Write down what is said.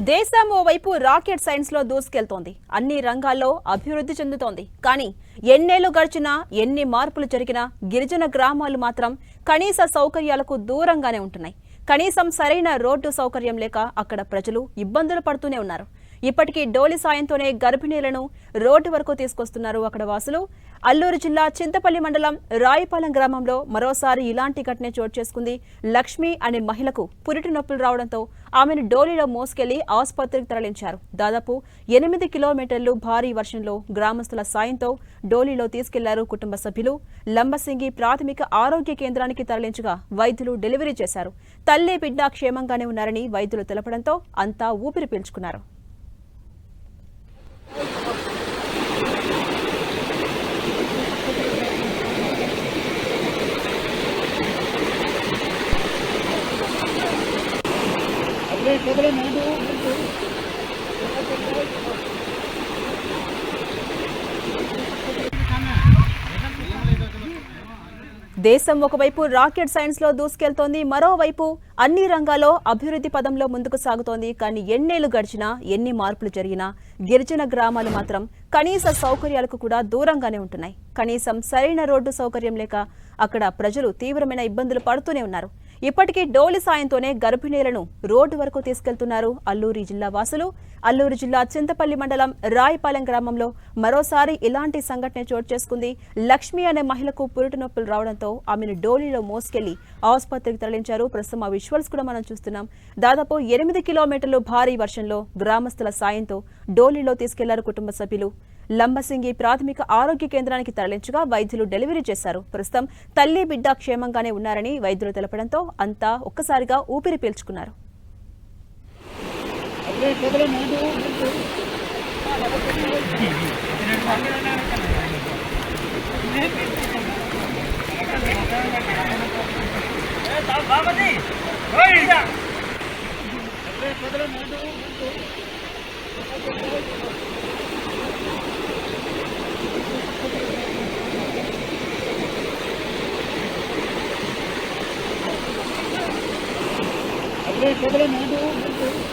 దేశం ఓవైపు రాకెట్ సైన్స్లో దూసుకెళ్తోంది. అన్ని రంగాల్లో అభివృద్ధి చెందుతోంది. కానీ ఎన్నేళ్ళు గడిచినా ఎన్ని మార్పులు జరిగినా గిరిజన గ్రామాలు మాత్రం కనీస సౌకర్యాలకు దూరంగానే ఉంటున్నాయి. కనీసం సరైన రోడ్డు సౌకర్యం లేక అక్కడ ప్రజలు ఇబ్బందులు పడుతూనే ఉన్నారు. ఇప్పటికీ డోలి సాయంతోనే గర్భిణీలను రోడ్డు వరకు తీసుకొస్తున్నారు అక్కడ వాసులు. అల్లూరు జిల్లా చింతపల్లి మండలం రాయిపాలెం గ్రామంలో మరోసారి ఇలాంటి ఘటన చోటు చేసుకుంది. లక్ష్మి అనే మహిళకు పురిటి నొప్పులు రావడంతో ఆమెను డోలీలో మోసుకెళ్ళి ఆసుపత్రికి తరలించారు. దాదాపు ఎనిమిది కిలోమీటర్లు భారీ వర్షంలో గ్రామస్తుల సాయంతో డోలీలో తీసుకెళ్ళారు కుటుంబ సభ్యులు. లంబసింగి ప్రాథమిక ఆరోగ్య కేంద్రానికి తరలించగా వైద్యులు డెలివరీ చేశారు. తల్లి బిడ్డ క్షేమంగానే ఉన్నారని వైద్యులు తెలపడంతో అంతా ఊపిరి పీల్చుకున్నారు. దేశం ఒకవైపు రాకెట్ సైన్స్లో దూసుకెళ్తోంది మరోవైపు అన్ని రంగాల్లో అభివృద్ధి పదంలో ముందుకు సాగుతోంది. కానీ ఎన్నేళ్ళు గడిచినా ఎన్ని మార్పులు జరిగినా గిరిజన గ్రామాలు మాత్రం కనీస సౌకర్యాలకు కూడా దూరంగానే ఉంటున్నాయి. కనీసం సరైన రోడ్డు సౌకర్యం లేక అక్కడ ప్రజలు తీవ్రమైన ఇబ్బందులు పడుతూనే ఉన్నారు. ఇప్పటికీ డోలి సాయంతోనే గర్భిణీలను రోడ్డు వరకు తీసుకెళ్తున్నారు అల్లూరి జిల్లా వాసులు. అల్లూరు జిల్లా చింతపల్లి మండలం రాయపాలెం గ్రామంలో మరోసారి ఇలాంటి సంఘటన చోటు చేసుకుంది. లక్ష్మి అనే మహిళకు పురుటి నొప్పులు రావడంతో ఆమెను డోలీలో మోసుకెళ్ళి ఆసుపత్రికి తరలించారు. ప్రస్తుతం ఆ విజువల్స్ కూడా మనం చూస్తున్నాం. దాదాపు ఎనిమిది కిలోమీటర్లు భారీ వర్షంలో గ్రామస్తుల సాయంతో డోలీలో తీసుకెళ్ళారు కుటుంబ సభ్యులు. లంబసింగి ప్రాథమిక ఆరోగ్య కేంద్రానికి తరలించగా వైద్యులు డెలివరీ చేశారు ప్రస్తుతం తల్లి బిడ్డ క్షేమంగానే ఉన్నారని వైద్యులు తెలపడంతో అంతా ఒక్కసారిగా ఊపిరి పీల్చుకున్నారు Vem, é problema do.